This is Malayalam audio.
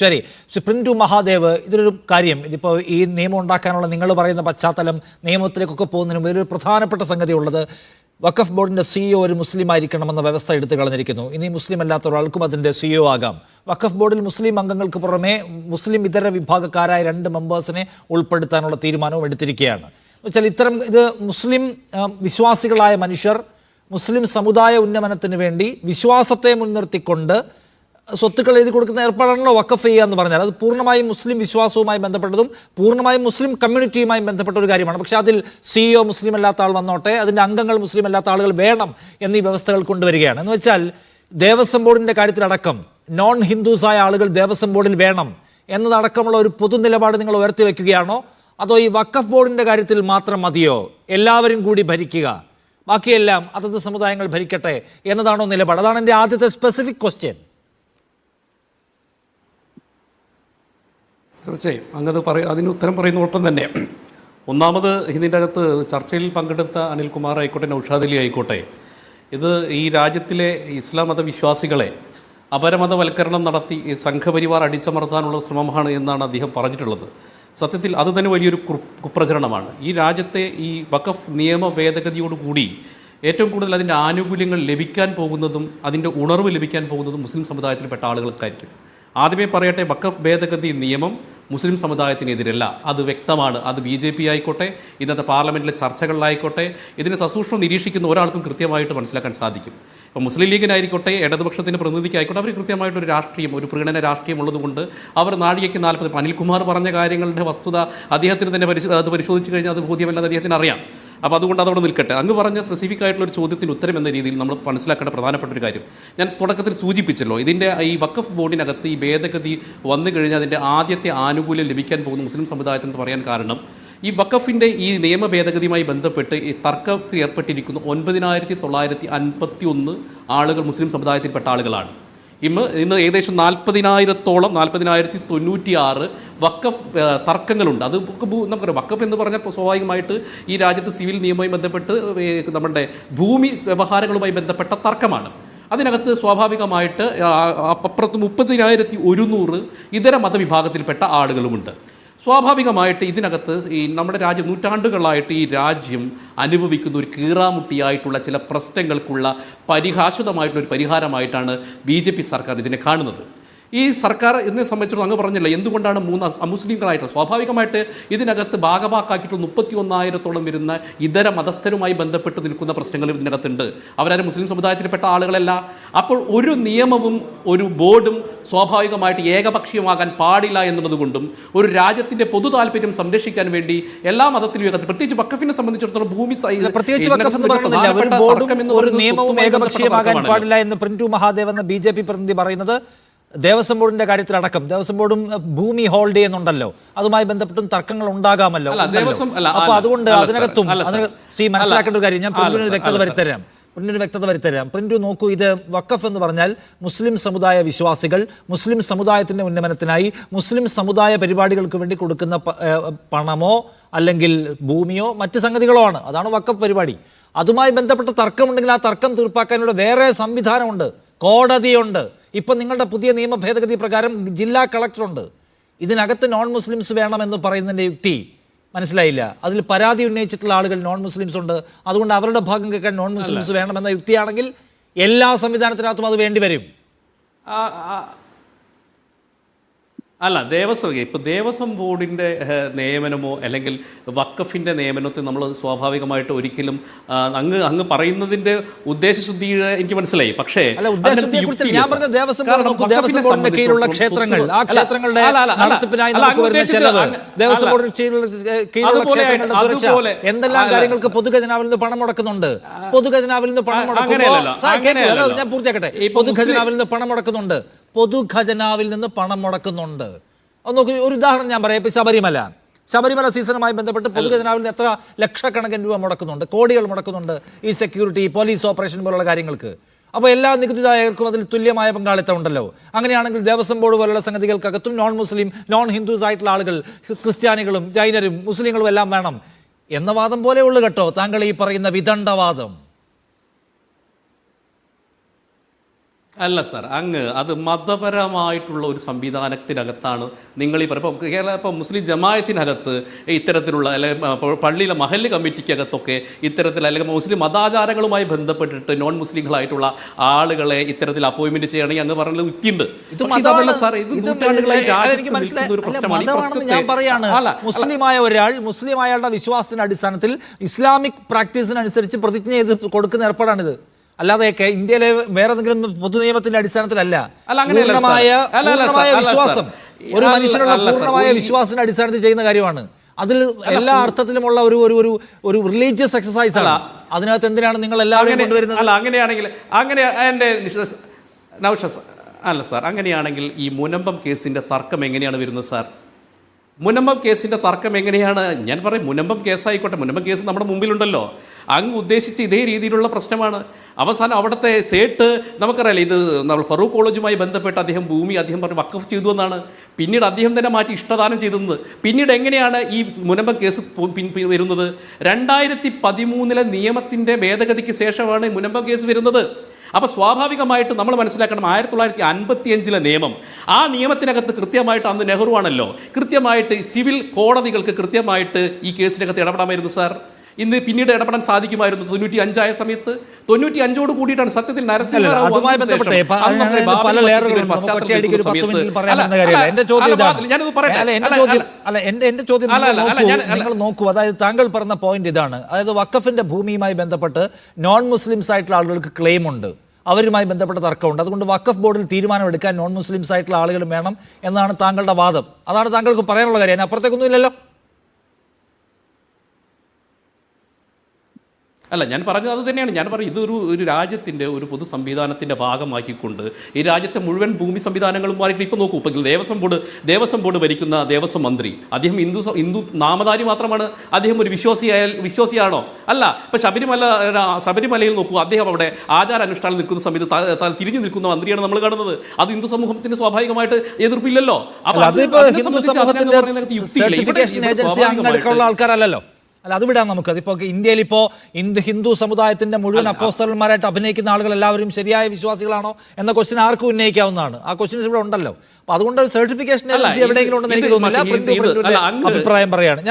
ശരി സുപ്രിൻഡു മഹാദേവ് ഇതിലൊരു കാര്യം. ഇതിപ്പോൾ ഈ നിയമം ഉണ്ടാക്കാനുള്ള നിങ്ങൾ പറയുന്ന പശ്ചാത്തലം നിയമത്തിലേക്കൊക്കെ പോകുന്നതിന് മുമ്പ് പ്രധാനപ്പെട്ട സംഗതി ഉള്ളത് വഖഫ് ബോർഡിന്റെ സിഇഒ ഒരു മുസ്ലിം ആയിരിക്കണമെന്ന വ്യവസ്ഥ എടുത്തു കളഞ്ഞിരിക്കുന്നു. ഇനി മുസ്ലിം അല്ലാത്ത ഒരാൾക്കും അതിന്റെ സിഇഒ ആകാം. വഖഫ് ബോർഡിൽ മുസ്ലിം അംഗങ്ങൾക്ക് പുറമെ മുസ്ലിം ഇതര വിഭാഗക്കാരായ രണ്ട് മെമ്പേഴ്സിനെ ഉൾപ്പെടുത്താനുള്ള തീരുമാനവും എടുത്തിരിക്കുകയാണ്. വെച്ചാൽ ഇത്തരം ഇത് മുസ്ലിം വിശ്വാസികളായ മനുഷ്യർ മുസ്ലിം സമുദായ ഉന്നമനത്തിന് വേണ്ടി വിശ്വാസത്തെ മുൻനിർത്തിക്കൊണ്ട് സ്വത്തുക്കൾ എഴുതി കൊടുക്കുന്ന ഏർപ്പാടാണല്ലോ വക്കഫ് ചെയ്യുക എന്ന് പറഞ്ഞാൽ. അത് പൂർണമായും മുസ്ലിം വിശ്വാസവുമായി ബന്ധപ്പെട്ടതും പൂർണമായും മുസ്ലിം കമ്മ്യൂണിറ്റിയുമായി ബന്ധപ്പെട്ട ഒരു കാര്യമാണ്. പക്ഷേ അതിൽ സിഇഒ മുസ്ലിം അല്ലാത്ത ആൾ വന്നോട്ടെ അതിന്റെ അംഗങ്ങൾ മുസ്ലിം അല്ലാത്ത ആളുകൾ വേണം എന്നീ വ്യവസ്ഥകൾ കൊണ്ടുവരികയാണ്. എന്ന് വെച്ചാൽ ദേവസ്വം ബോർഡിന്റെ കാര്യത്തിലടക്കം നോൺ ഹിന്ദുസായ ആളുകൾ ദേവസ്വം ബോർഡിൽ വേണം എന്നതടക്കമുള്ള ഒരു പൊതു നിലപാട് നിങ്ങൾ ഉയർത്തി വയ്ക്കുകയാണോ? അതോ ഈ വക്കഫ് ബോർഡിന്റെ കാര്യത്തിൽ മാത്രം മതിയോ? എല്ലാവരും കൂടി ഭരിക്കുക. ബാക്കിയെല്ലാം അതത് സമുദായങ്ങൾ ഭരിക്കട്ടെ എന്നതാണോ നിലപാട്? അതാണ് എന്റെ ആദ്യത്തെ സ്പെസിഫിക് ക്വസ്റ്റ്യൻ തീർച്ചയായും. അങ്ങത് പറ അതിന് ഉത്തരം പറയുന്നതോടൊപ്പം തന്നെ ഒന്നാമത് ഇതിന്റെ അകത്ത് ചർച്ചയിൽ പങ്കെടുത്ത അനിൽകുമാർ ആയിക്കോട്ടെ നൌഷാദലി ആയിക്കോട്ടെ ഇത് ഈ രാജ്യത്തിലെ ഇസ്ലാം മതവിശ്വാസികളെ അപരമതവൽക്കരണം നടത്തി സംഘപരിവാർ അടിച്ചമർത്താനുള്ള ശ്രമമാണ് എന്നാണ് അദ്ദേഹം പറഞ്ഞിട്ടുള്ളത്. സത്യത്തിൽ അത് തന്നെ വലിയൊരു കുപ്രചരണമാണ്. ഈ രാജ്യത്തെ ഈ വഖഫ് നിയമ ഭേദഗതിയോടുകൂടി ഏറ്റവും കൂടുതൽ അതിന്റെ ആനുകൂല്യങ്ങൾ ലഭിക്കാൻ പോകുന്നതും അതിന്റെ ഉണർവ് ലഭിക്കാൻ പോകുന്നതും മുസ്ലിം സമുദായത്തിൽപ്പെട്ട ആളുകൾക്കായിരിക്കും. ആദ്യമേ പറയട്ടെ വഖഫ് ഭേദഗതി നിയമം മുസ്ലിം സമുദായത്തിനെതിരല്ല. അത് വ്യക്തമാണ്. അത് ബി ജെ പി ആയിക്കോട്ടെ ഇന്നത്തെ പാർലമെന്റിലെ ചർച്ചകളിലായിക്കോട്ടെ ഇതിനെ സസൂക്ഷ്മം നിരീക്ഷിക്കുന്ന ഒരാൾക്കും കൃത്യമായിട്ട് മനസ്സിലാക്കാൻ സാധിക്കും. ഇപ്പോൾ മുസ്ലിം ലീഗിനായിക്കോട്ടെ ഇടതുപക്ഷത്തിന്റെ പ്രതിനിധിക്കായിക്കോട്ടെ അവർ കൃത്യമായിട്ടൊരു രാഷ്ട്രീയം ഒരു പ്രീണന രാഷ്ട്രീയം ഉള്ളതുകൊണ്ട് അവർ നാഴികയ്ക്ക് നാൽപ്പത് അനിൽകുമാർ പറഞ്ഞ കാര്യങ്ങളുടെ വസ്തുത അദ്ദേഹത്തിന് തന്നെ പരിശോ അത് പരിശോധിച്ച് കഴിഞ്ഞാൽ അത് ബോധ്യമല്ലാതെ അദ്ദേഹത്തിന് അറിയാം. അപ്പോൾ അതുകൊണ്ട് അതവിടെ നിൽക്കട്ടെ. അങ്ങ് പറഞ്ഞ സ്പെസിഫിക് ആയിട്ടുള്ള ഒരു ചോദ്യത്തിന് ഉത്തരം എന്ന രീതിയിൽ നമ്മൾ മനസ്സിലാക്കേണ്ട പ്രധാനപ്പെട്ട ഒരു കാര്യം. ഞാൻ തുടക്കത്തിൽ സൂചിപ്പിച്ചല്ലോ ഇതിന്റെ ഈ വക്കഫ് ബോർഡിനകത്ത് ഈ ഭേദഗതി വന്നു കഴിഞ്ഞാൽ അതിന്റെ ആദ്യത്തെ ആനുകൂല്യം ലഭിക്കാൻ പോകുന്ന മുസ്ലിം സമുദായത്തിന് പറയാൻ കാരണം ഈ വഖഫിന്റെ ഈ നിയമ ഭേദഗതിയുമായി ബന്ധപ്പെട്ട് ഈ തർക്കത്തിൽ ഏർപ്പെട്ടിരിക്കുന്ന ഒൻപതിനായിരത്തി തൊള്ളായിരത്തി അൻപത്തി ഒന്ന് ആളുകൾ മുസ്ലിം സമുദായത്തിൽപ്പെട്ട ആളുകളാണ്. ഇന്ന് ഇന്ന് ഏകദേശം നാൽപ്പതിനായിരത്തോളം നാൽപ്പതിനായിരത്തി തൊണ്ണൂറ്റി ആറ് വക്കഫ് തർക്കങ്ങളുണ്ട്. അത് നമുക്കറിയാം. വക്കഫ് എന്ന് പറഞ്ഞാൽ സ്വാഭാവികമായിട്ട് ഈ രാജ്യത്ത് സിവിൽ നിയമവുമായി ബന്ധപ്പെട്ട് നമ്മുടെ ഭൂമി വ്യവഹാരങ്ങളുമായി ബന്ധപ്പെട്ട തർക്കമാണ്. അതിനകത്ത് സ്വാഭാവികമായിട്ട് അപ്പുറത്ത് മുപ്പതിനായിരത്തി ഒരുന്നൂറ് ഇതര മതവിഭാഗത്തിൽപ്പെട്ട ആളുകളുമുണ്ട്. സ്വാഭാവികമായിട്ട് ഇതിനകത്ത് ഈ നമ്മുടെ രാജ്യം നൂറ്റാണ്ടുകളായിട്ട് ഈ രാജ്യം അനുഭവിക്കുന്ന ഒരു കീറാമുട്ടിയായിട്ടുള്ള ചില പ്രശ്നങ്ങൾക്കുള്ള പരിഹാശിതമായിട്ടുള്ള ഒരു പരിഹാരമായിട്ടാണ് ബി സർക്കാർ ഇതിനെ കാണുന്നത്. ഈ സർക്കാർ ഇതിനെ സംബന്ധിച്ചിടത്തോളം അങ്ങ് പറഞ്ഞില്ല. എന്തുകൊണ്ടാണ് മൂന്ന് അമുസ്ലിങ്ങളായിട്ട് സ്വാഭാവികമായിട്ട് ഇതിനകത്ത് ഭാഗമാക്കാക്കിയിട്ടുള്ള മുപ്പത്തി ഒന്നായിരത്തോളം വരുന്ന ഇതര മതസ്ഥരുമായി ബന്ധപ്പെട്ട് നിൽക്കുന്ന പ്രശ്നങ്ങൾ ഇതിനകത്തുണ്ട്. അവരാരും മുസ്ലിം സമുദായത്തിൽപ്പെട്ട ആളുകളല്ല. അപ്പോൾ ഒരു നിയമവും ഒരു ബോർഡും സ്വാഭാവികമായിട്ട് ഏകപക്ഷീയമാകാൻ പാടില്ല എന്നുള്ളതുകൊണ്ടും ഒരു രാജ്യത്തിന്റെ പൊതു താല്പര്യം സംരക്ഷിക്കാൻ വേണ്ടി എല്ലാ മതത്തിലും ഏകത്തിൽ പ്രത്യേകിച്ച് വക്കഫിനെ സംബന്ധിച്ചിടത്തോളം ഭൂമി പ്രത്യേകിച്ച് ഒരു നിയമവും ഏകപക്ഷീയമാകാൻ പാടില്ല എന്ന് പ്രിന്റു മഹാദേവ് എന്ന ബി ജെ പി പ്രതിനിധി പറയുന്നത്. ദേവസ്വം ബോർഡിന്റെ കാര്യത്തിലടക്കം ദേവസ്വം ബോർഡും ഭൂമി ഹോൾഡ് ചെയ്യുന്നുണ്ടല്ലോ. അതുമായി ബന്ധപ്പെട്ടും തർക്കങ്ങൾ ഉണ്ടാകാമല്ലോ അപ്പൊ അതുകൊണ്ട് അതിനകത്തും സി മനസ്സിലാക്കേണ്ട ഒരു കാര്യം. ഞാൻ പ്രിന്റിന് വ്യക്തത. വരുത്തരാം. പ്രിന്റിന് വ്യക്തത വരുത്തരാം. പ്രിന്റു നോക്കൂ ഇത് വക്കഫ് എന്ന് പറഞ്ഞാൽ മുസ്ലിം സമുദായ വിശ്വാസികൾ മുസ്ലിം സമുദായത്തിന്റെ ഉന്നമനത്തിനായി മുസ്ലിം സമുദായ പരിപാടികൾക്ക് വേണ്ടി കൊടുക്കുന്ന പണമോ അല്ലെങ്കിൽ ഭൂമിയോ മറ്റ് സംഗതികളോ ആണ്. അതാണ് വക്കഫ് പരിപാടി. അതുമായി ബന്ധപ്പെട്ട തർക്കമുണ്ടെങ്കിൽ ആ തർക്കം തീർപ്പാക്കാനുള്ള വേറെ സംവിധാനമുണ്ട്. കോടതിയുണ്ട്. ഇപ്പം നിങ്ങളുടെ പുതിയ നിയമ ഭേദഗതി പ്രകാരം ജില്ലാ കളക്ടറുണ്ട്. ഇതിനകത്ത് നോൺ മുസ്ലിംസ് വേണമെന്ന് പറയുന്നതിന്റെ യുക്തി മനസ്സിലായില്ല. അതിൽ പരാതി ഉന്നയിച്ചിട്ടുള്ള ആളുകൾ നോൺ മുസ്ലിംസ് ഉണ്ട്. അതുകൊണ്ട് അവരുടെ ഭാഗം കേൾക്കാൻ നോൺ മുസ്ലിംസ് വേണമെന്ന യുക്തിയാണെങ്കിൽ എല്ലാ സംവിധാനത്തിനകത്തും അത് വേണ്ടി വരും ആ, ആ, അല്ല ദേവസ്വം ഇപ്പോൾ ദേവസ്വം ബോർഡിന്റെ നിയമനമോ അല്ലെങ്കിൽ വക്കഫിന്റെ നിയമനത്തെ നമ്മൾ സ്വാഭാവികമായിട്ട് ഒരിക്കലും അങ്ങ് അങ്ങ് പറയുന്നതിന്റെ ഉദ്ദേശശുദ്ധി എനിക്ക് മനസ്സിലായി. പക്ഷേ അല്ല ഉദ്ദേശത്തെ കുറിച്ച് ഞാൻ പറഞ്ഞ ദേവസ്വം ബോർഡ് നോക്കൂ ദേവസ്വം ബോർഡിന്റെ കീഴിലുള്ള ക്ഷേത്രങ്ങൾ ആ ക്ഷേത്രങ്ങളുടെ നടത്തിപ്പിനായി നമുക്ക് വരുന്ന ചെലവ് ദേവസ്വം ബോർഡിന് കീഴിലുള്ള കീഴിലുള്ള അതുപോലെ ക്ഷേത്രങ്ങളുടെ സുരക്ഷ. എന്തെല്ലാം കാര്യങ്ങൾക്ക് പൊതുഖജനാവിൽ നിന്ന് പണം മുടക്കുന്നുണ്ട്? പൊതുഖജനാവിൽ നിന്ന് പണം മുടക്കുമ്പോൾ ഞാൻ പൂർത്തിയാക്കട്ടെ. പൊതുഖജനാവിൽ നിന്ന് പണം മുടക്കുന്നുണ്ട്. പൊതുഖജനാവിൽ നിന്ന് പണം മുടക്കുന്നുണ്ട്. അത് നോക്കി ഒരു ഉദാഹരണം ഞാൻ പറയാം. ഇപ്പൊ ശബരിമല. ശബരിമല സീസണുമായി ബന്ധപ്പെട്ട് പൊതുഖജനാവിൽ നിന്ന് എത്ര ലക്ഷക്കണക്കിന് രൂപ മുടക്കുന്നുണ്ട്. കോടികൾ മുടക്കുന്നുണ്ട് ഈ സെക്യൂരിറ്റി പോലീസ് ഓപ്പറേഷൻ പോലുള്ള കാര്യങ്ങൾക്ക്. അപ്പോൾ എല്ലാ നികുതിദായകർക്കും അതിൽ തുല്യമായ പങ്കാളിത്തം ഉണ്ടല്ലോ. അങ്ങനെയാണെങ്കിൽ ദേവസ്വം ബോർഡ് പോലുള്ള സംഗതികൾക്കകത്തും നോൺ മുസ്ലിം നോൺ ഹിന്ദുസ് ആയിട്ടുള്ള ആളുകൾ ക്രിസ്ത്യാനികളും ജൈനരും മുസ്ലിങ്ങളും എല്ലാം വേണം. എന്ന വാദം പോലെ ഉള്ളു കേട്ടോ. താങ്കൾ ഈ പറയുന്ന വിദണ്ഡവാദം. അല്ല സാർ അങ്ങ് അത് മതപരമായിട്ടുള്ള ഒരു സംവിധാനത്തിനകത്താണ് നിങ്ങൾ ഈ പറയുമ്പോൾ കേരള ഇപ്പോൾ മുസ്ലിം ജമായത്തിനകത്ത് ഇത്തരത്തിലുള്ള അല്ലെങ്കിൽ പള്ളിയിലെ മഹല്ല് കമ്മിറ്റിക്കകത്തൊക്കെ ഇത്തരത്തിൽ അല്ലെങ്കിൽ മുസ്ലിം മതാചാരങ്ങളുമായി ബന്ധപ്പെട്ടിട്ട് നോൺ മുസ്ലിങ്ങളായിട്ടുള്ള ആളുകളെ ഇത്തരത്തിൽ അപ്പോയിൻമെന്റ് ചെയ്യണമെങ്കിൽ അങ്ങ് പറഞ്ഞത് യുക്തിയുണ്ട് ഇത് സാർ പ്രശ്നമാണ്. മുസ്ലിമായ ഒരാൾ മുസ്ലിം അയാളുടെ വിശ്വാസത്തിന്റെ അടിസ്ഥാനത്തിൽ ഇസ്ലാമിക് പ്രാക്ടീസിനനുസരിച്ച് പ്രതിജ്ഞ ചെയ്ത് കൊടുക്കുന്ന ഏർപ്പാടാണിത്. അല്ലാതെ ഇന്ത്യയിലെ വേറെ എന്തെങ്കിലും പൊതു നിയമത്തിന്റെ അടിസ്ഥാനത്തിലല്ല പൂർണമായ വിശ്വാസം. ഒരു മനുഷ്യനുള്ള പൂർണമായ വിശ്വാസത്തിന്റെ അടിസ്ഥാനത്തിൽ ചെയ്യുന്ന കാര്യമാണ്. അതിൽ എല്ലാ അർത്ഥത്തിലുമുള്ള ഒരു ഒരു ഒരു റിലീജിയസ് എക്സസൈസ് ആണ്. അതിനകത്ത് എന്തിനാണ് നിങ്ങൾ എല്ലാവരും കൊണ്ടുവരുന്നത്? അല്ല അങ്ങനെയാണെങ്കിൽ അങ്ങനെ എന്റെ നിഷ- നൗഷ അല്ല സാർ അങ്ങനെയാണെങ്കിൽ ഈ മുനമ്പം കേസിന്റെ തർക്കം എങ്ങനെയാണ് വരുന്നത് സാർ? മുനമ്പം കേസിന്റെ തർക്കം എങ്ങനെയാണ്? ഞാൻ പറയും മുനമ്പം കേസായിക്കോട്ടെ. മുനമ്പം കേസ് നമ്മുടെ മുമ്പിലുണ്ടല്ലോ. അങ്ങ് ഉദ്ദേശിച്ച് ഇതേ രീതിയിലുള്ള പ്രശ്നമാണ്. അവസാനം അവിടുത്തെ സേട്ട് നമുക്കറിയാലോ ഇത് നമ്മൾ ഫറൂഖ് കോളേജുമായി ബന്ധപ്പെട്ട് അദ്ദേഹം ഭൂമി അദ്ദേഹം പറഞ്ഞ് വക്കഫ് ചെയ്തു എന്നാണ്. പിന്നീട് അദ്ദേഹം തന്നെ മാറ്റി ഇഷ്ടദാനം ചെയ്തത് പിന്നീട് എങ്ങനെയാണ് ഈ മുനമ്പം കേസ് വരുന്നത്? രണ്ടായിരത്തി പതിമൂന്നിലെ നിയമത്തിന്റെ ഭേദഗതിക്ക് ശേഷമാണ് മുനമ്പം കേസ് വരുന്നത്. അപ്പോൾ സ്വാഭാവികമായിട്ട് നമ്മൾ മനസ്സിലാക്കണം ആയിരത്തി തൊള്ളായിരത്തി അൻപത്തി അഞ്ചിലെ നിയമം. ആ നിയമത്തിനകത്ത് കൃത്യമായിട്ട് അന്ന് നെഹ്റു ആണല്ലോ കൃത്യമായിട്ട് സിവിൽ കോടതികൾക്ക് കൃത്യമായിട്ട് ഈ കേസിനകത്ത് ഇടപെടാമായിരുന്നു സാർ? ഇന്ന് പിന്നീട് ഇടപെടാൻ സാധിക്കുമായിരുന്നു. തൊണ്ണൂറ്റി അഞ്ചായ സമയത്ത് തൊണ്ണൂറ്റി അഞ്ചോട് കൂടിയിട്ടാണ് സത്യത്തിൽ നരസിംഹറാവു നോക്കൂ അതായത് താങ്കൾ പറഞ്ഞ പോയിന്റ് ഇതാണ്. അതായത് വക്കഫിന്റെ ഭൂമിയുമായി ബന്ധപ്പെട്ട് നോൺ മുസ്ലിംസ് ആയിട്ടുള്ള ആളുകൾക്ക് ക്ലെയിം ഉണ്ട്. അവരുമായി ബന്ധപ്പെട്ട തർക്കമുണ്ട്. അതുകൊണ്ട് വക്കഫ് ബോർഡിൽ തീരുമാനമെടുക്കാൻ നോൺ മുസ്ലിംസ് ആയിട്ടുള്ള ആളുകൾ വേണം എന്നാണ് താങ്കളുടെ വാദം. അതാണ് താങ്കൾക്ക് പറയാനുള്ള കാര്യം. അതിന് അല്ല ഞാൻ പറഞ്ഞത് അത് തന്നെയാണ്. ഞാൻ പറയും ഇതൊരു ഒരു രാജ്യത്തിന്റെ ഒരു പൊതു സംവിധാനത്തിന്റെ ഭാഗമാക്കിക്കൊണ്ട് ഈ രാജ്യത്തെ മുഴുവൻ ഭൂമി സംവിധാനങ്ങളും മാറി ഇപ്പം നോക്കൂ ഇപ്പം ദേവസ്വം ബോർഡ് ദേവസ്വം ബോർഡ് ഭരിക്കുന്ന ദേവസ്വം മന്ത്രി. അദ്ദേഹം ഹിന്ദു ഹിന്ദു നാമധാരി മാത്രമാണ്. അദ്ദേഹം ഒരു വിശ്വാസിയായാൽ വിശ്വാസിയാണോ? അല്ല ഇപ്പം ശബരിമല ശബരിമലയിൽ നോക്കൂ അദ്ദേഹം അവിടെ ആചാര അനുഷ്ഠാനം നിൽക്കുന്ന സമയത്ത് തിരിഞ്ഞു നിൽക്കുന്ന മന്ത്രിയാണ് നമ്മൾ കാണുന്നത്. അത് ഹിന്ദു സമൂഹത്തിന് സ്വാഭാവികമായിട്ട് എതിർപ്പില്ലല്ലോ. അപ്പോൾ ആൾക്കാരല്ലല്ലോ. അല്ല അത് വിടാം നമുക്ക്. അതിപ്പോ ഇന്ത്യയിൽ ഇപ്പോ ഇന്ത് ഹിന്ദു സമുദായത്തിന്റെ മുഴുവൻ അപ്പോസ്റ്റർമാരായിട്ട് അഭിനയിക്കുന്ന ആളുകൾ എല്ലാവരും ശരിയായ വിശ്വാസികളാണോ എന്ന ക്വസ്റ്റ്യൻ ആർക്കും ഉന്നയിക്കാവുന്നതാണ്. ആ ക്വസ്റ്റ്യൻസ് ഇവിടെ ഉണ്ടല്ലോ. അപ്പൊ അതുകൊണ്ട് സർട്ടിഫിക്കേഷൻ എവിടെയെങ്കിലും ഉണ്ടെന്ന് എനിക്ക് തോന്നുന്നില്ല. അഭിപ്രായം പറയാണ്.